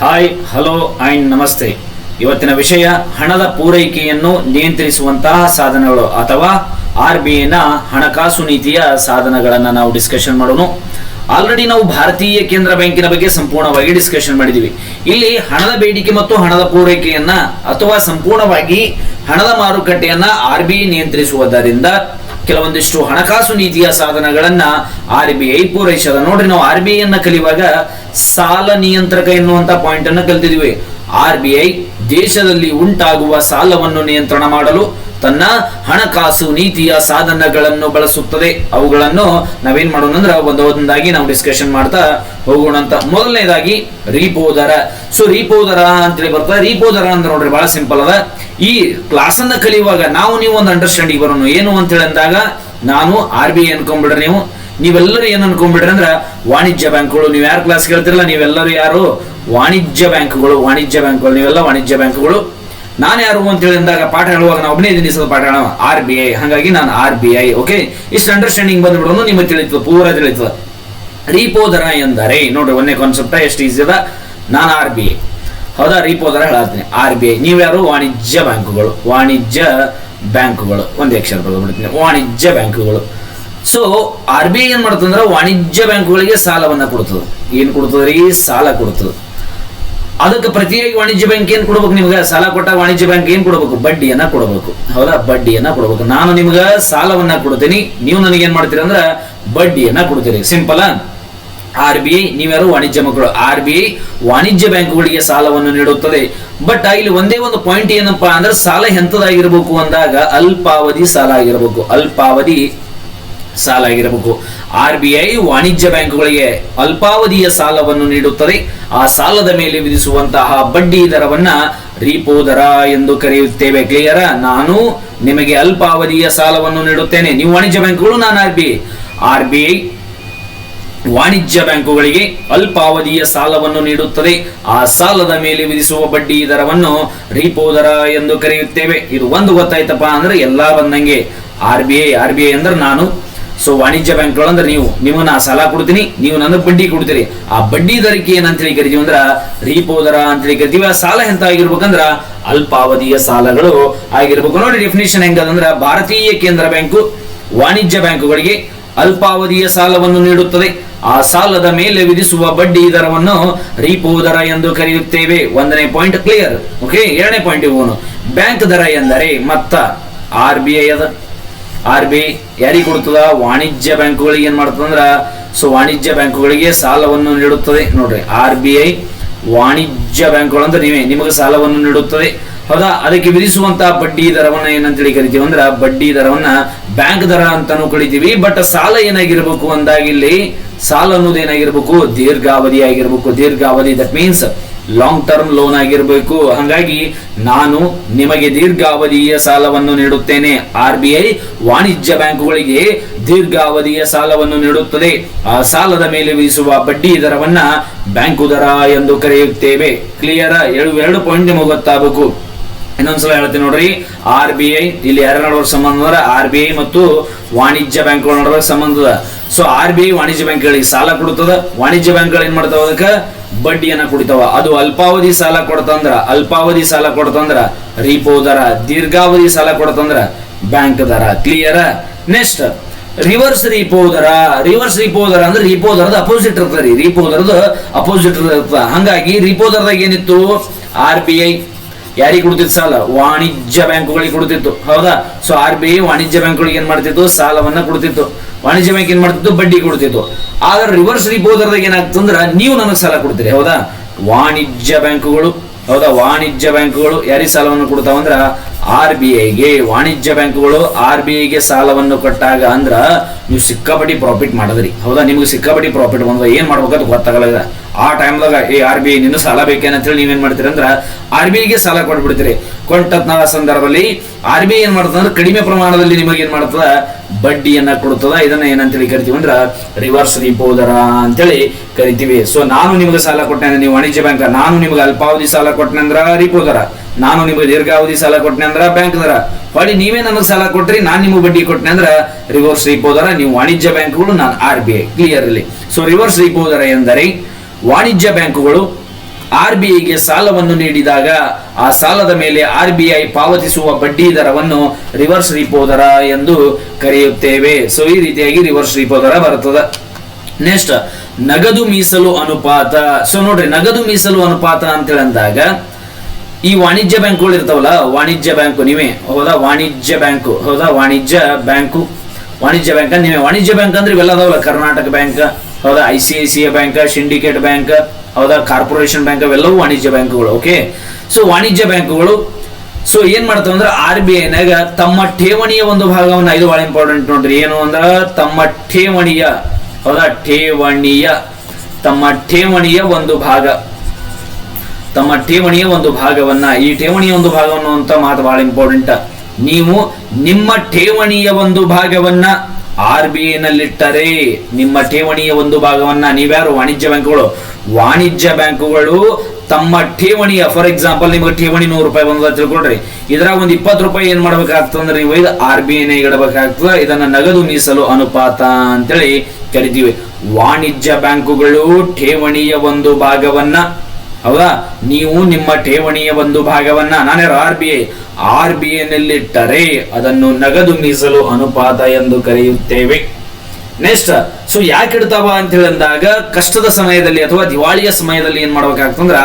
Hi hello ಐನ್ ನಮಸ್ತೆ ಇವತ್ತಿನ ವಿಷಯ ಹಣದ ಪೂರೈಕೆಯನ್ನು ನಿಯಂತ್ರಿಸುವಂತಹ ಸಾಧನಗಳು ಅಥವಾ ಆರ್ ಬಿ ಐನ ಹಣಕಾಸು ನೀತಿಯ ಸಾಧನಗಳನ್ನ ನಾವು ಡಿಸ್ಕಷನ್ ಮಾಡೋಣ ಆಲ್ರೆಡಿ ನಾವು ಭಾರತೀಯ ಕೇಂದ್ರ ಬ್ಯಾಂಕಿನ ಬಗ್ಗೆ ಸಂಪೂರ್ಣವಾಗಿ ಡಿಸ್ಕಷನ್ ಮಾಡಿದೀವಿ. ಇಲ್ಲಿ ಹಣದ ಬೇಡಿಕೆ ಮತ್ತು ಹಣದ ಪೂರೈಕೆಯನ್ನ ಅಥವಾ ಸಂಪೂರ್ಣವಾಗಿ ಹಣದ ಮಾರುಕಟ್ಟೆಯನ್ನ ಆರ್ ಬಿ ಐ ನಿಯಂತ್ರಿಸುವುದರಿಂದ ಕೆಲವೊಂದಿಷ್ಟು ಹಣಕಾಸು ನೀತಿಯ ಸಾಧನಗಳನ್ನ ಆರ್ ಬಿ ಐ ಪೂರೈಸದ. ನೋಡ್ರಿ ನಾವು ಆರ್ ಬಿ ಐ ಅನ್ನ ಕಲಿಯುವಾಗ ಸಾಲ ನಿಯಂತ್ರಕ ಎನ್ನುವಂತ ಪಾಯಿಂಟ್ ಅನ್ನ ಕಲ್ತಿದ್ವಿ. ಆರ್ ಬಿ ಐ ದೇಶದಲ್ಲಿ ಉಂಟಾಗುವ ಸಾಲವನ್ನು ನಿಯಂತ್ರಣ ಮಾಡಲು ತನ್ನ ಹಣಕಾಸು ನೀತಿಯ ಸಾಧನಗಳನ್ನು ಬಳಸುತ್ತದೆ. ಅವುಗಳನ್ನು ನಾವೇನ್ ಮಾಡೋಣ ಅಂದ್ರೆ ಒಂದೊಂದಾಗಿ ನಾವು ಡಿಸ್ಕಷನ್ ಮಾಡ್ತಾ ಹೋಗೋಣ ಅಂತ. ಮೊದಲನೇದಾಗಿ ರೀಪೋ ದರ ಸೊ ರೀಪೋ ದರ ಅಂತೇಳಿ ಬರ್ತದೆ. ರೀಪೋ ದರ ಅಂದ್ರೆ ನೋಡ್ರಿ, ಬಹಳ ಸಿಂಪಲ್ ಅದ. ಈ ಕ್ಲಾಸ್ ಅನ್ನ ಕಲಿಯುವಾಗ ನಾವು ನೀವು ಒಂದು ಅಂಡರ್ಸ್ಟ್ಯಾಂಡಿಂಗ್ ಬರೋನು. ಏನು ಅಂತ ಹೇಳಿದಾಗ, ನಾನು ಆರ್ ಬಿ ಐ ಅನ್ಕೊಂಡ್ಬಿಡ್ರಿ ನೀವು. ನೀವೆಲ್ಲರೂ ಏನು ಅನ್ಕೊಂಡ್ಬಿಡ್ರಿ ಅಂದ್ರೆ, ವಾಣಿಜ್ಯ ಬ್ಯಾಂಕ್ಗಳು, ನೀವು ಯಾರು ಕ್ಲಾಸ್ ಕೇಳ್ತಿರಲ್ಲ, ನೀವೆಲ್ಲರೂ ಯಾರು? ವಾಣಿಜ್ಯ ಬ್ಯಾಂಕ್ಗಳು ವಾಣಿಜ್ಯ ಬ್ಯಾಂಕ್ಗಳು, ನೀವೆಲ್ಲ ವಾಣಿಜ್ಯ ಬ್ಯಾಂಕ್ಗಳು. ನಾನು ಯಾರು ಅಂತ ಹೇಳಿದಾಗ, ಪಾಠ ಹೇಳುವಾಗ ನಾವು ಒಬ್ಬನೇ ದಿನ ಪಾಠ ಹೇಳೋ ಆರ್ ಬಿ ಐ ಹಾಗಾಗಿ ನಾನು ಆರ್ ಬಿ ಐ ಓಕೆ ಇಷ್ಟು ಅಂಡರ್ಸ್ಟ್ಯಾಂಡಿಂಗ್ ಬಂದ್ಬಿಡೋನು ನಿಮಗೆ ತಿಳಿತು ಪೂರ ತಿಳಿತದೆ. ರೀಪೋ ದರ ಎಂದರೆ, ನೋಡ್ರಿ ಒಂದೇ ಕಾನ್ಸೆಪ್ಟ್ ಎಷ್ಟು ಈಸಿ ಅದ? ನಾನು ಆರ್ ಬಿ ಐ ಹೌದಾ ರೀಪೋ ದರ ಹೇಳತ್ತೀನಿ ಆರ್ ಬಿ ಐ ನೀವ್ಯಾರು? ವಾಣಿಜ್ಯ ಬ್ಯಾಂಕುಗಳು. ವಾಣಿಜ್ಯ ಬ್ಯಾಂಕುಗಳು. ಒಂದು ಅಕ್ಷರ ಬರೆದ್ಬಿಡ್ತೀನಿ ವಾಣಿಜ್ಯ ಬ್ಯಾಂಕುಗಳು. ಸೊ ಆರ್ ಬಿ ಐ ಏನು ಮಾಡ್ತಂದ್ರೆ ವಾಣಿಜ್ಯ ಬ್ಯಾಂಕುಗಳಿಗೆ ಸಾಲವನ್ನ ಕೊಡ್ತದೆ ಏನು ಕೊಡ್ತದೆ ರೀ? ಸಾಲ ಕೊಡ್ತದೆ ಅದಕ್ಕೆ ಪ್ರತಿಯಾಗಿ ವಾಣಿಜ್ಯ ಬ್ಯಾಂಕ್ ಏನು ಕೊಡ್ಬೇಕು ನಿಮ್ಗೆ? ಸಾಲ ಕೊಟ್ಟ ವಾಣಿಜ್ಯ ಬ್ಯಾಂಕ್ ಏನು ಕೊಡಬೇಕು? ಬಡ್ಡಿಯನ್ನು ಕೊಡಬೇಕು. ಹೌದಾ, ಬಡ್ಡಿಯನ್ನು ಕೊಡಬೇಕು. ನಾನು ನಿಮ್ಗೆ ಸಾಲವನ್ನ ಕೊಡ್ತೀನಿ. ನೀವು ನನಗೆ ಏನು ಮಾಡ್ತೀರಿ ಅಂದ್ರೆ ಬಡ್ಡಿಯನ್ನ ಕೊಡ್ತೀರಿ. ಸಿಂಪಲ್ ಆರ್ ಬಿ ಐ ನೀವ್ಯಾರು ವಾಣಿಜ್ಯ ಮಕ್ಕಳು, ಆರ್ ಬಿ ಐ ವಾಣಿಜ್ಯ ಬ್ಯಾಂಕುಗಳಿಗೆ ಸಾಲವನ್ನು ನೀಡುತ್ತದೆ. ಬಟ್ ಇಲ್ಲಿ ಒಂದೇ ಒಂದು ಪಾಯಿಂಟ್ ಏನಪ್ಪಾ ಅಂದ್ರೆ ಸಾಲ ಎಂತದಾಗಿರ್ಬೇಕು ಅಂದಾಗ ಅಲ್ಪಾವಧಿ ಸಾಲ ಆಗಿರಬೇಕು. ಅಲ್ಪಾವಧಿ ಸಾಲ ಆಗಿರಬೇಕು. ಆರ್ ಬಿ ಐ ವಾಣಿಜ್ಯ ಬ್ಯಾಂಕುಗಳಿಗೆ ಅಲ್ಪಾವಧಿಯ ಸಾಲವನ್ನು ನೀಡುತ್ತದೆ. ಆ ಸಾಲದ ಮೇಲೆ ವಿಧಿಸುವಂತಹ ಬಡ್ಡಿ ದರವನ್ನ ರೀಪೋ ದರ ಎಂದು ಕರೆಯುತ್ತೇವೆ. ಕ್ಲಿಯರ ನಾನು ನಿಮಗೆ ಅಲ್ಪಾವಧಿಯ ಸಾಲವನ್ನು ನೀಡುತ್ತೇನೆ. ನೀವು ವಾಣಿಜ್ಯ ಬ್ಯಾಂಕುಗಳು, ನಾನು R B I. R B I ವಾಣಿಜ್ಯ ಬ್ಯಾಂಕುಗಳಿಗೆ ಅಲ್ಪಾವಧಿಯ ಸಾಲವನ್ನು ನೀಡುತ್ತದೆ. ಆ ಸಾಲದ ಮೇಲೆ ವಿಧಿಸುವ ಬಡ್ಡಿ ದರವನ್ನು ರಿಪೋ ದರ ಎಂದು ಕರೆಯುತ್ತೇವೆ. ಇದು ಒಂದು ಗೊತ್ತಾಯ್ತಪ್ಪ ಅಂದ್ರೆ ಎಲ್ಲಾ ಬಂದಂಗೆ. R B I R B I ಅಂದ್ರೆ ನಾನು. ಸೊ ವಾಣಿಜ್ಯ ಬ್ಯಾಂಕ್ಗಳು ಅಂದ್ರೆ ನೀವು. ನಿಮಗೆ ನಾ ಸಾಲ ಕೊಡ್ತೀನಿ, ನೀವು ನನಗೆ ಬಡ್ಡಿ ಕೊಡ್ತೀರಿ. ಆ ಬಡ್ಡಿ ದರಕ್ಕೆ ಏನಂತೇಳಿ ಕರಿತೀವಿ ಅಂದ್ರ ರಿಪೋ ದರ ಅಂತೇಳಿ ಕರಿತೀವಿ. ಆ ಸಾಲ ಎಂತ ಆಗಿರ್ಬೇಕಂದ್ರ ಅಲ್ಪಾವಧಿಯ ಸಾಲಗಳು ಆಗಿರ್ಬೇಕು. ನೋಡಿ ಡೆಫಿನೇಷನ್ ಹೆಂಗದಂದ್ರ ಭಾರತೀಯ ಕೇಂದ್ರ ಬ್ಯಾಂಕು ವಾಣಿಜ್ಯ ಬ್ಯಾಂಕುಗಳಿಗೆ ಅಲ್ಪಾವಧಿಯ ಸಾಲವನ್ನು ನೀಡುತ್ತದೆ. ಆ ಸಾಲದ ಮೇಲೆ ವಿಧಿಸುವ ಬಡ್ಡಿ ದರವನ್ನು ರೀಪೋ ದರ ಎಂದು ಕರೆಯುತ್ತೇವೆ. ಒಂದನೇ ಪಾಯಿಂಟ್ ಕ್ಲಿಯರ್ ಓಕೆ ಎರಡನೇ ಪಾಯಿಂಟ್ ಇವನು ಬ್ಯಾಂಕ್ ದರ ಎಂದರೆ ಮತ್ತ? ಆರ್ ಬಿ ಐ ಅದ. ಆರ್ ಬಿ ಐ ಯಾರಿಗೆ ಕೊಡ್ತದ ವಾಣಿಜ್ಯ ಬ್ಯಾಂಕುಗಳಿಗೆ ಏನ್ ಮಾಡ್ತದಂದ್ರ ಸೊ ವಾಣಿಜ್ಯ ಬ್ಯಾಂಕುಗಳಿಗೆ ಸಾಲವನ್ನು ನೀಡುತ್ತದೆ. ನೋಡ್ರಿ ಆರ್ ಬಿ ಐ ವಾಣಿಜ್ಯ ಬ್ಯಾಂಕುಗಳು ಅಂದ್ರೆ ನೀವೇ, ನಿಮಗೆ ಸಾಲವನ್ನು ನೀಡುತ್ತದೆ. ಹೌದಾ? ಅದಕ್ಕೆ ವಿಧಿಸುವಂತಹ ಬಡ್ಡಿ ದರವನ್ನ ಏನಂತೇಳಿ ಕರಿತೀವಿ ಅಂದ್ರೆ, ಬಡ್ಡಿ ದರವನ್ನ ಬ್ಯಾಂಕ್ ದರ ಅಂತಾನು ಕಳಿತೀವಿ ಬಟ್ ಸಾಲ ಏನಾಗಿರ್ಬೇಕು ಅಂದಾಗ ಇಲ್ಲಿ ಸಾಲ ಅನ್ನೋದು ಏನಾಗಿರ್ಬೇಕು? ದೀರ್ಘಾವಧಿ ಆಗಿರ್ಬೇಕು. ದೀರ್ಘಾವಧಿ that means long term loan ಆಗಿರಬೇಕು. ಹಾಗಾಗಿ ನಾನು ನಿಮಗೆ ದೀರ್ಘಾವಧಿಯ ಸಾಲವನ್ನು ನೀಡುತ್ತೇನೆ. ಆರ್ ಬಿ ಐ ವಾಣಿಜ್ಯ ಬ್ಯಾಂಕುಗಳಿಗೆ ದೀರ್ಘಾವಧಿಯ ಸಾಲವನ್ನು ನೀಡುತ್ತದೆ. ಆ ಸಾಲದ ಮೇಲೆ ವಿಧಿಸುವ ಬಡ್ಡಿ ದರವನ್ನ ಬ್ಯಾಂಕು ದರ ಎಂದು ಕರೆಯುತ್ತೇವೆ. ಕ್ಲಿಯರ್ ಎರಡು ಎರಡು ಪಾಯಿಂಟ್ ನಿಮಗೆ ಗೊತ್ತಾಗಬೇಕು. ಇನ್ನೊಂದ್ಸಲ ಹೇಳ್ತೀನಿ ನೋಡ್ರಿ, ಆರ್ ಬಿ ಐ, ಇಲ್ಲಿ ಯಾರ ನಡುವ ಸಂಬಂಧ ಅಂದ್ರೆ ಆರ್ ಬಿ ಐ ಮತ್ತು ವಾಣಿಜ್ಯ ಬ್ಯಾಂಕ್ಗಳ ನಡುವೆ ಸಂಬಂಧದ ಸೊ ಆರ್ ಬಿ ಐ ವಾಣಿಜ್ಯ ಬ್ಯಾಂಕ್ಗಳಿಗೆ ಸಾಲ ಕೊಡುತ್ತದ. ವಾಣಿಜ್ಯ ಬ್ಯಾಂಕ್ಗಳು ಏನ್ ಮಾಡ್ತಾವ ಅದಕ್ಕೆ? ಬಡ್ಡಿಯನ್ನ ಕುಡಿತಾವ. ಅದು ಅಲ್ಪಾವಧಿ ಸಾಲ ಕೊಡ್ತಂದ್ರ ಅಲ್ಪಾವಧಿ ಸಾಲ ಕೊಡ್ತಂದ್ರ ರಿಪೋ ದರ, ದೀರ್ಘಾವಧಿ ಸಾಲ ಕೊಡ್ತಂದ್ರ ಬ್ಯಾಂಕ್ ದರ. ಕ್ಲಿಯರ್ ನೆಕ್ಸ್ಟ್ ರಿವರ್ಸ್ ರಿಪೋ ದರ. ರಿವರ್ಸ್ ರಿಪೋ ದರ ಅಂದ್ರೆ ರಿಪೋ ದರದ ಅಪೋಸಿಟ್ ಇರ್ತದ ರೀ. ರಿಪೋ ದರದ ಅಪೋಸಿಟ್ ಇರ್ತದ. ಹಂಗಾಗಿ ರಿಪೋ ದರದಾಗ ಏನಿತ್ತು? ಆರ್ ಬಿ ಐ ಯಾರಿಗೆ ಕೊಡ್ತಿತ್ತು ಸಾಲ? ವಾಣಿಜ್ಯ ಬ್ಯಾಂಕುಗಳಿಗೆ ಕೊಡ್ತಿತ್ತು. ಹೌದಾ? ಸೊ ಆರ್ ಬಿ ಐ ವಾಣಿಜ್ಯ ಬ್ಯಾಂಕುಗಳಿಗೆ ಏನ್ ಮಾಡ್ತಿತ್ತು? ಸಾಲವನ್ನ ಕೊಡ್ತಿತ್ತು. ವಾಣಿಜ್ಯ ಬ್ಯಾಂಕ್ ಏನ್ ಮಾಡ್ತಿತ್ತು? ಬಡ್ಡಿ ಕೊಡ್ತಿತ್ತು. ಆದ್ರೆ ರಿವರ್ಸ್ ರಿಪೋ ದರದಾಗ ಏನಾಗ್ತಂದ್ರ ನೀವು ನನಗೆ ಸಾಲ ಕೊಡ್ತೀರಿ, ಹೌದಾ? ವಾಣಿಜ್ಯ ಬ್ಯಾಂಕುಗಳು, ಹೌದಾ? ವಾಣಿಜ್ಯ ಬ್ಯಾಂಕುಗಳು ಯಾರಿಗೆ ಸಾಲವನ್ನು ಕೊಡ್ತಾವಂದ್ರ ಆರ್ ಬಿ ಐಗೆ ವಾಣಿಜ್ಯ ಬ್ಯಾಂಕುಗಳು ಆರ್ ಬಿ ಐಗೆ ಸಾಲವನ್ನು ಕೊಟ್ಟಾಗ ಅಂದ್ರ ನೀವು ಸಿಕ್ಕಾಪಟ್ಟಿ ಪ್ರಾಫಿಟ್ ಮಾಡಿದ್ರಿ. ಹೌದಾ? ನಿಮ್ಗೆ ಸಿಕ್ಕಾಪಟ್ಟಿ ಪ್ರಾಫಿಟ್ ಬಂದ್ರೆ ಏನ್ ಮಾಡ್ಬೇಕಂತ ಗೊತ್ತಾಗಲ್ಲ ಆ ಟೈಮ್ದಾಗ, ಏ, ಆರ್ ಬಿ ಐ, ನಿನ್ನ ಸಾಲ ಬೇಕೇನಂತೇಳಿ ನೀವೇನ್ ಮಾಡ್ತೀರಿ? ಅಂದ್ರ, ಆರ್ ಬಿ ಐಗೆ ಸಾಲ ಕೊಟ್ಬಿಡ್ತೀರಿ. ಕೊಟ್ಟತ್ನ ಸಂದರ್ಭದಲ್ಲಿ ಆರ್ ಬಿ ಐ ಏನ್ ಮಾಡ್ತದ ಅಂದ್ರೆ ಕಡಿಮೆ ಪ್ರಮಾಣದಲ್ಲಿ ನಿಮಗೆ ಏನ್ ಮಾಡ್ತದ? ಬಡ್ಡಿಯನ್ನ ಕೊಡ್ತದ. ಇದನ್ನ ಏನಂತೇಳಿ ಕರಿತೀವಿ ಅಂದ್ರೆ, ರಿವರ್ಸ್ ರಿಪೋ ದರ ಅಂತೇಳಿ ಕರಿತೀವಿ. ಸೊ ನಾನು ನಿಮಗೆ ಸಾಲ ಕೊಟ್ಟೆ ಅಂದ್ರೆ, ನೀವು ವಾಣಿಜ್ಯ ಬ್ಯಾಂಕ್, ನಾನು ನಿಮಗೆ ಅಲ್ಪಾವಧಿ ಸಾಲ ಕೊಟ್ಟೆ ಅಂದ್ರೆ ರಿಪೋ ದರ ನಾನು ನಿಮಗೆ ದೀರ್ಘಾವಧಿ ಸಾಲ ಕೊಟ್ಟೆ ಅಂದ್ರೆ ಬ್ಯಾಂಕ್ ದರ ಹೊಳಿ ನೀವೇ ನನಗೆ ಸಾಲ ಕೊಟ್ರಿ, ನಾನು ನಿಮಗೆ ಬಡ್ಡಿ ಕೊಟ್ಟೆ ಅಂದ್ರ, ರಿವರ್ಸ್ ರಿಪೋ ದರ ನೀವು ವಾಣಿಜ್ಯ ಬ್ಯಾಂಕ್ಗಳು, ನಾನು R B I, clearly. So reverse repo ದರ ಎಂದರೆ ವಾಣಿಜ್ಯ ಬ್ಯಾಂಕುಗಳು ಆರ್ ಬಿ ಐಗೆ ಸಾಲವನ್ನು ನೀಡಿದಾಗ ಆ ಸಾಲದ ಮೇಲೆ ಆರ್ ಬಿ ಐ ಪಾವತಿಸುವ ಬಡ್ಡಿ ದರವನ್ನು ರಿವರ್ಸ್ ರಿಪೋ ದರ ಎಂದು ಕರೆಯುತ್ತೇವೆ. ಸೊ ಈ ರೀತಿಯಾಗಿ ರಿವರ್ಸ್ ರಿಪೋ ದರ ಬರುತ್ತದೆ. ನೆಕ್ಸ್ಟ್ ನಗದು ಮೀಸಲು ಅನುಪಾತ. ಸೊ ನೋಡ್ರಿ, ನಗದು ಮೀಸಲು ಅನುಪಾತ ಅಂತೇಳಿ ಅಂದಾಗ, ಈ ವಾಣಿಜ್ಯ ಬ್ಯಾಂಕ್ಗಳು ಇರ್ತಾವಲ್ಲ, ವಾಣಿಜ್ಯ ಬ್ಯಾಂಕು ನೀವೇ, ಹೌದಾ? ವಾಣಿಜ್ಯ ಬ್ಯಾಂಕು, ಹೌದಾ? ವಾಣಿಜ್ಯ ಬ್ಯಾಂಕು, ವಾಣಿಜ್ಯ ಬ್ಯಾಂಕ್, ನೀವೇ, ವಾಣಿಜ್ಯ ಬ್ಯಾಂಕ್ ಅಂದ್ರೆ ಇವೆಲ್ಲ ಅದಾವಲ್ಲ, ಕರ್ನಾಟಕ ಬ್ಯಾಂಕ್ ಹೌದಾ? I C I C I Bank Syndicate Bank ಹೌದಾ? ಕಾರ್ಪೊರೇಷನ್ ಬ್ಯಾಂಕ್ ಅವೆಲ್ಲವೂ ವಾಣಿಜ್ಯ ಬ್ಯಾಂಕುಗಳು ಓಕೆ ಸೊ ವಾಣಿಜ್ಯ ಬ್ಯಾಂಕುಗಳು ಸೊ ಏನ್ ಮಾಡ್ತಾವ ಅಂದ್ರೆ ಆರ್ ಬಿ ಐನಾಗ ತಮ್ಮ ಠೇವಣಿಯ ಒಂದು ಭಾಗವನ್ನು, ಇದು ಬಹಳ ಇಂಪಾರ್ಟೆಂಟ್ ನೋಡ್ರಿ, ಏನು ಅಂದ್ರ ತಮ್ಮ ಠೇವಣಿಯ, ಹೌದಾ? ಠೇವಣಿಯ, ತಮ್ಮ ಠೇವಣಿಯ ಒಂದು ಭಾಗ. ತಮ್ಮ ಠೇವಣಿಯ ಒಂದು ಭಾಗವನ್ನ, ಈ ಠೇವಣಿಯ ಒಂದು ಭಾಗವನ್ನು ಅಂತ ಮಾತು ಬಹಳ ಇಂಪಾರ್ಟೆಂಟ್ ನೀವು ನಿಮ್ಮ ಠೇವಣಿಯ ಒಂದು ಭಾಗವನ್ನ ಆರ್ ಬಿ ನಲ್ಲಿಟ್ಟರೆ ನಿಮ್ಮ ಠೇವಣಿಯ ಒಂದು ಭಾಗವನ್ನ ನೀವ್ಯಾರು ವಾಣಿಜ್ಯ ಬ್ಯಾಂಕುಗಳು? ವಾಣಿಜ್ಯ ಬ್ಯಾಂಕುಗಳು ತಮ್ಮ ಠೇವಣಿಯ ಫಾರ್ ಎಕ್ಸಾಂಪಲ್ ನಿಮಗೆ ಠೇವಣಿ ನೂರು ರೂಪಾಯಿ ಬಂದ ತಿಳ್ಕೊಳ್ರಿ. ಇದ್ರಾಗ ಒಂದು ಇಪ್ಪತ್ತು ರೂಪಾಯಿ ಏನ್ ಮಾಡ್ಬೇಕಾಗ್ತದೆ ಅಂದ್ರೆ ನೀವು ಇದು ಆರ್ ಬಿ ಐನ ಇಡಬೇಕಾಗ್ತದೆ. ಇದನ್ನ ನಗದು ಮೀಸಲು ಅನುಪಾತ ಅಂತೇಳಿ ಕರಿತೀವಿ. ವಾಣಿಜ್ಯ ಬ್ಯಾಂಕುಗಳು ಠೇವಣಿಯ ಒಂದು ಭಾಗವನ್ನ ಹೌದಾ? ನೀವು ನಿಮ್ಮ ಠೇವಣಿಯ ಒಂದು ಭಾಗವನ್ನ, ನಾನೇ R B I R B ಐನಲ್ಲಿಟ್ಟರೆ ಅದನ್ನು ನಗದು ಮೀಸಲು ಅನುಪಾತ ಎಂದು ಕರೆಯುತ್ತೇವೆ. ನೆಕ್ಸ್ಟ್ ಸೊ ಯಾಕೆ ಇಡ್ತಾವ ಅಂತ ಹೇಳಿದಾಗ ಕಷ್ಟದ ಸಮಯದಲ್ಲಿ ಅಥವಾ ದಿವಾಳಿಯ ಸಮಯದಲ್ಲಿ ಏನ್ ಮಾಡ್ಬೇಕಾಗ್ತಂದ್ರ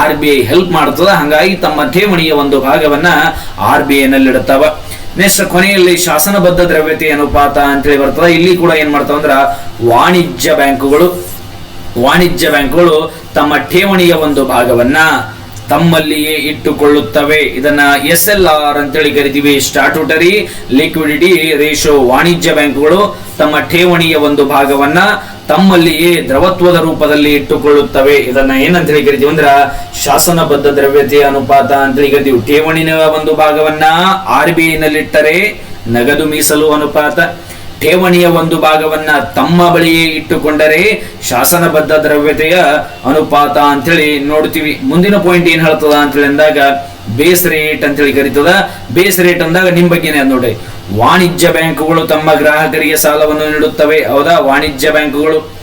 ಆರ್ ಬಿ ಐ ಹೆಲ್ಪ್ ಮಾಡ್ತದ, ಹಂಗಾಗಿ ತಮ್ಮ ಠೇವಣಿಯ ಒಂದು ಭಾಗವನ್ನ ಆರ್ ಬಿ ಐ ನಲ್ಲಿ ಇಡ್ತಾವ ನೆಕ್ಸ್ಟ್ ಕೊನೆಯಲ್ಲಿ ಶಾಸನಬದ್ಧ ದ್ರವ್ಯತೆ ಅನುಪಾತ ಅಂತೇಳಿ ಬರ್ತದ. ಇಲ್ಲಿ ಕೂಡ ಏನ್ ಮಾಡ್ತಾವಂದ್ರ, ವಾಣಿಜ್ಯ ಬ್ಯಾಂಕುಗಳು ವಾಣಿಜ್ಯ ಬ್ಯಾಂಕುಗಳು ತಮ್ಮ ಠೇವಣಿಯ ಒಂದು ಭಾಗವನ್ನ ತಮ್ಮಲ್ಲಿಯೇ ಇಟ್ಟುಕೊಳ್ಳುತ್ತವೆ. ಇದನ್ನ ಎಸ್ ಎಲ್ ಆರ್ ಅಂತೇಳಿ ಕರಿತೀವಿ. ಸ್ಟಾಟ್ಯೂಟರಿ ಲಿಕ್ವಿಡಿಟಿ, ರೇಷೋ, ವಾಣಿಜ್ಯ ಬ್ಯಾಂಕುಗಳು ತಮ್ಮ ಠೇವಣಿಯ ಒಂದು ಭಾಗವನ್ನ ತಮ್ಮಲ್ಲಿಯೇ ದ್ರವತ್ವದ ರೂಪದಲ್ಲಿ ಇಟ್ಟುಕೊಳ್ಳುತ್ತವೆ. ಇದನ್ನ ಏನಂತ ಹೇಳಿ ಕರಿತೀವಿ ಅಂದ್ರ ಶಾಸನಬದ್ಧ ದ್ರವ್ಯತೆ ಅನುಪಾತ ಅಂತೇಳಿ ಕರಿತೀವಿ. ಠೇವಣಿನ ಒಂದು ಭಾಗವನ್ನ ಆರ್ ಬಿ ಐನಲ್ಲಿಟ್ಟರೆ ನಗದು ಮೀಸಲು ಅನುಪಾತ ಠೇವಣಿಯ ಒಂದು ಭಾಗವನ್ನ ತಮ್ಮ ಬಳಿಯೇ ಇಟ್ಟುಕೊಂಡರೆ ಶಾಸನಬದ್ಧ ದ್ರವ್ಯತೆಯ ಅನುಪಾತ ಅಂತೇಳಿ ನೋಡ್ತೀವಿ. ಮುಂದಿನ ಪಾಯಿಂಟ್ ಏನ್ ಹೇಳ್ತದ ಅಂತೇಳಿ ಅಂದಾಗ ಬೇಸ್ ರೇಟ್ ಅಂತೇಳಿ ಕರೀತದ. ಬೇಸ್ ರೇಟ್ ಅಂದಾಗ ನಿಮ್ ಬಗ್ಗೆನೇ ನೋಡ್ರಿ. ವಾಣಿಜ್ಯ ಬ್ಯಾಂಕುಗಳು ತಮ್ಮ ಗ್ರಾಹಕರಿಗೆ ಸಾಲವನ್ನು ನೀಡುತ್ತವೆ. ಹೌದಾ? ವಾಣಿಜ್ಯ ಬ್ಯಾಂಕುಗಳು.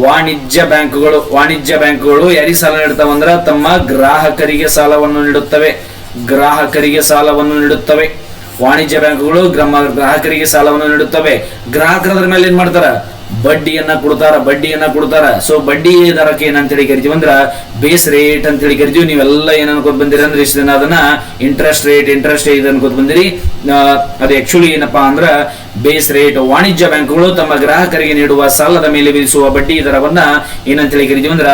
ವಾಣಿಜ್ಯ ಬ್ಯಾಂಕುಗಳು. ವಾಣಿಜ್ಯ ಬ್ಯಾಂಕುಗಳು ಯಾರಿಗೆ ಸಾಲ ನೀಡ್ತಾವಂದ್ರ ತಮ್ಮ ಗ್ರಾಹಕರಿಗೆ ಸಾಲವನ್ನು ನೀಡುತ್ತವೆ. ಗ್ರಾಹಕರಿಗೆ ಸಾಲವನ್ನು ನೀಡುತ್ತವೆ. ವಾಣಿಜ್ಯ ಬ್ಯಾಂಕುಗಳು ಗ್ರಾಮ ಗ್ರಾಹಕರಿಗೆ ಸಾಲವನ್ನು ನೀಡುತ್ತವೆ. ಗ್ರಾಹಕರ ಮೇಲೆ ಏನ್ ಮಾಡ್ತಾರ? ಬಡ್ಡಿಯನ್ನ ಕೊಡ್ತಾರ ಬಡ್ಡಿಯನ್ನ ಕೊಡ್ತಾರ. ಸೊ ಬಡ್ಡಿ ದರಕ್ಕೆ ಏನಂತೇಳಿ ಕರಿತೀವಿ ಅಂದ್ರ ಬೇಸ್ ರೇಟ್ ಅಂತೇಳಿ ಕರಿತೀವಿ. ನೀವೆಲ್ಲ ಏನ್ ಅನ್ಕೋತ್ ಬಂದಿರಿ ಅಂದ್ರೆ ಇಷ್ಟು ದಿನ ಅದನ್ನ ಇಂಟ್ರೆಸ್ಟ್ ರೇಟ್ ಇಂಟ್ರೆಸ್ಟ್ ರೇಟ್ ಅನ್ಕೋತ್ ಬಂದಿರಿ. ಅದು ಆಕ್ಚುಲಿ ಏನಪ್ಪಾ ಅಂದ್ರ ಬೇಸ್ ರೇಟ್ ವಾಣಿಜ್ಯ ಬ್ಯಾಂಕುಗಳು ತಮ್ಮ ಗ್ರಾಹಕರಿಗೆ ನೀಡುವ ಸಾಲದ ಮೇಲೆ ವಿಧಿಸುವ ಬಡ್ಡಿ ದರವನ್ನ ಏನಂತೇಳಿ ಕರಿತೀವಿ ಅಂದ್ರ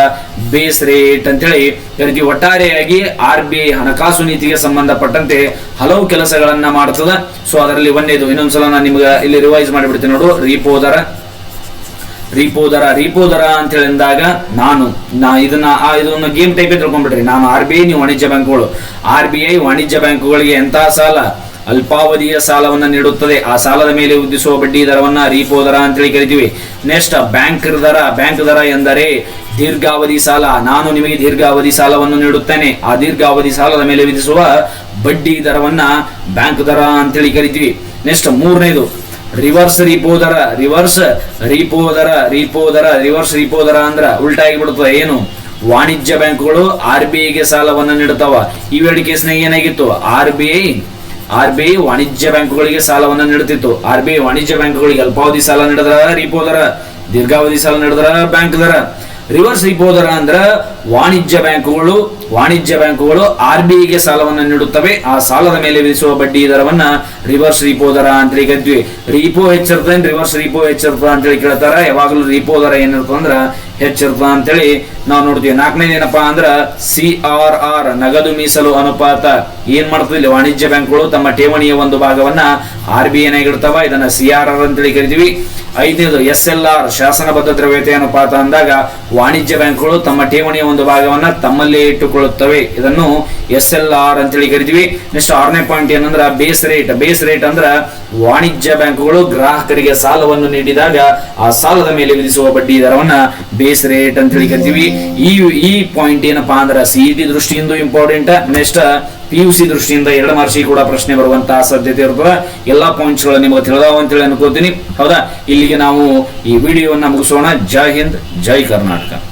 ಬೇಸ್ ರೇಟ್ ಅಂತೇಳಿ ಕರಿತೀವಿ. ಒಟ್ಟಾರೆಯಾಗಿ ಆರ್ ಬಿ ಐ ಹಣಕಾಸು ನೀತಿಗೆ ಸಂಬಂಧಪಟ್ಟಂತೆ ಹಲವು ಕೆಲಸಗಳನ್ನ ಮಾಡ್ತದ. ಸೊ ಅದರಲ್ಲಿ ಒಂದೇದು, ಇನ್ನೊಂದ್ಸಲ ನಾನು ನಿಮ್ಗೆ ಇಲ್ಲಿ ರಿವೈಸ್ ಮಾಡಿಬಿಡ್ತೀನಿ ನೋಡು. ರೀಪೋ ದರ. ರೀಪೋ ದರ ರೀಪೋ ದರ ಅಂತ ಹೇಳಿದಾಗ ನಾನು, ನಾ ಇದನ್ನ ಇದನ್ನ ಗೇಮ್ ಟೈಪ್ ತಿಳ್ಕೊಂಡ್ಬಿಟ್ರಿ. ನಾನು ಆರ್ ಬಿ ಐ ನೀವು ವಾಣಿಜ್ಯ ಬ್ಯಾಂಕುಗಳು. ಆರ್ ಬಿ ಐ ವಾಣಿಜ್ಯ ಬ್ಯಾಂಕುಗಳಿಗೆ ಎಂತಹ ಸಾಲ? ಅಲ್ಪಾವಧಿಯ ಸಾಲವನ್ನು ನೀಡುತ್ತದೆ. ಆ ಸಾಲದ ಮೇಲೆ ವಿಧಿಸುವ ಬಡ್ಡಿ ದರವನ್ನ ರೀಪೋ ದರ ಅಂತೇಳಿ ಕರಿತೀವಿ. ನೆಕ್ಸ್ಟ್ ಬ್ಯಾಂಕ್ ದರ ಬ್ಯಾಂಕ್ ದರ ಎಂದರೆ ದೀರ್ಘಾವಧಿ ಸಾಲ. ನಾನು ನಿಮಗೆ ದೀರ್ಘಾವಧಿ ಸಾಲವನ್ನು ನೀಡುತ್ತೇನೆ. ಆ ದೀರ್ಘಾವಧಿ ಸಾಲದ ಮೇಲೆ ವಿಧಿಸುವ ಬಡ್ಡಿ ದರವನ್ನ ಬ್ಯಾಂಕ್ ದರ ಅಂತೇಳಿ ಕರಿತೀವಿ. ನೆಕ್ಸ್ಟ್ ಮೂರನೇದು ರಿವರ್ಸ್ ರಿಪೋ ದರ ರಿವರ್ಸ್ ರಿಪೋ ದರ ರಿಪೋ ದರ ರಿವರ್ಸ್ ರಿಪೋ ದರ ಅಂದ್ರ ಉಲ್ಟಾಗಿ ಬಿಡುತ್ತದೆ ಏನು? ವಾಣಿಜ್ಯ ಬ್ಯಾಂಕುಗಳು ಆರ್ ಬಿ ಐಗೆ ಸಾಲವನ್ನು ನೀಡುತ್ತವ. ಈ ಎರಡು ಕೇಸ್ನಾಗ ಏನಾಗಿತ್ತು? R B I R B I ವಾಣಿಜ್ಯ ಬ್ಯಾಂಕುಗಳಿಗೆ ಸಾಲವನ್ನು ನೀಡುತ್ತಿತ್ತು. ಆರ್ ಬಿ ಐ ವಾಣಿಜ್ಯ ಬ್ಯಾಂಕುಗಳಿಗೆ ಅಲ್ಪಾವಧಿ ಸಾಲ ನೀಡಿದ್ರ ರಿಪೋ ದರ ದೀರ್ಘಾವಧಿ ಸಾಲ ನೀಡದ್ರ ಬ್ಯಾಂಕ್ ದರ ರಿವರ್ಸ್ ರಿಪೋ ದರ ಅಂದ್ರ ವಾಣಿಜ್ಯ ಬ್ಯಾಂಕುಗಳು ವಾಣಿಜ್ಯ ಬ್ಯಾಂಕುಗಳು ಆರ್ಬಿಐಗೆ ಸಾಲವನ್ನು ನೀಡುತ್ತವೆ. ಆ ಸಾಲದ ಮೇಲೆ ವಿಧಿಸುವ ಬಡ್ಡಿ ದರವನ್ನ ರಿವರ್ಸ್ ರಿಪೋ ದರ ಅಂತೇಳಿ ಕರಿತೀವಿ. ರಿಪೋ ಹೆಚ್ಚಿರ್ತದೆ ರಿವರ್ಸ್ ರಿಪೋ ಹೆಚ್ಚಿರ್ತದ ಅಂತೇಳಿ ಕೇಳ್ತಾರ. ಯಾವಾಗಲೂ ರಿಪೋ ದರ ಏನಿರ್ತದ ಅಂದ್ರ ಹೆಚ್ಚಿರ್ತದ ಅಂತೇಳಿ ನಾವು ನೋಡ್ತೀವಿ. ನಾಲ್ಕನೇದು ಏನಪ್ಪಾ ಅಂದ್ರ ಸಿ ಆರ್ ಆರ್, ನಗದು ಮೀಸಲು ಅನುಪಾತ. ಏನ್ ಇಲ್ಲಿ? ವಾಣಿಜ್ಯ ಬ್ಯಾಂಕ್ಗಳು ತಮ್ಮ ಠೇವಣಿಯ ಒಂದು ಭಾಗವನ್ನ ಆರ್ ಬಿ ಇಡ್ತಾವ. ಇದನ್ನ ಸಿ ಆರ್ ಆರ್ ಅಂತೇಳಿ ಕರಿತೀವಿ. ಐದನೇದು ಎಸ್ ಎಲ್ ಆರ್, ಶಾಸನಬದ್ಧ ದ್ರವ್ಯತೆ ಅನುಪಾತ ಅಂದಾಗ ವಾಣಿಜ್ಯ ಬ್ಯಾಂಕ್ಗಳು ತಮ್ಮ ಠೇವಣಿಯ ಒಂದು ಭಾಗವನ್ನ ತಮ್ಮಲ್ಲೇ ಇಟ್ಟುಕೊಳ್ಳುತ್ತವೆ ಇದನ್ನು ಎಸ್ ಎಲ್ ಆರ್ ಅಂತೇಳಿ ಕರಿತೀವಿ. ನೆಕ್ಸ್ಟ್ ಆರನೇ ಪಾಯಿಂಟ್ ಏನಂದ್ರೆ ಬೇಸ್ ರೇಟ್ ಬೇಸ್ ರೇಟ್ ಅಂದ್ರ ವಾಣಿಜ್ಯ ಬ್ಯಾಂಕುಗಳು ಗ್ರಾಹಕರಿಗೆ ಸಾಲವನ್ನು ನೀಡಿದಾಗ ಆ ಸಾಲದ ಮೇಲೆ ವಿಧಿಸುವ ಬಡ್ಡಿ ದರವನ್ನ ಬೇಸ್ ರೇಟ್ ಅಂತೇಳಿ ಕರಿತೀವಿ. ಈ ಈ ಪಾಯಿಂಟ್ ಏನಪ್ಪಾ ಅಂದ್ರ ಸಿಇಟಿ ದೃಷ್ಟಿಯಿಂದ important next P U C ದೃಷ್ಟಿಯಿಂದ ಎರಡು ಮಾರ್ಷಿ ಕೂಡ ಪ್ರಶ್ನೆ ಬರುವಂತಹ ಸಾಧ್ಯತೆ ಇರ್ತದೆ. ಎಲ್ಲಾ ಪಾಯಿಂಟ್ಸ್ಗಳು ನಿಮಗೆ ತಿಳಿದಾವ ಅಂತೇಳಿ ಅನ್ಕೋತೀನಿ. ಹೌದಾ? ಇಲ್ಲಿಗೆ ನಾವು ಈ ವಿಡಿಯೋವನ್ನ ಮುಗಿಸೋಣ. ಜೈ ಹಿಂದ್, ಜೈ ಕರ್ನಾಟಕ.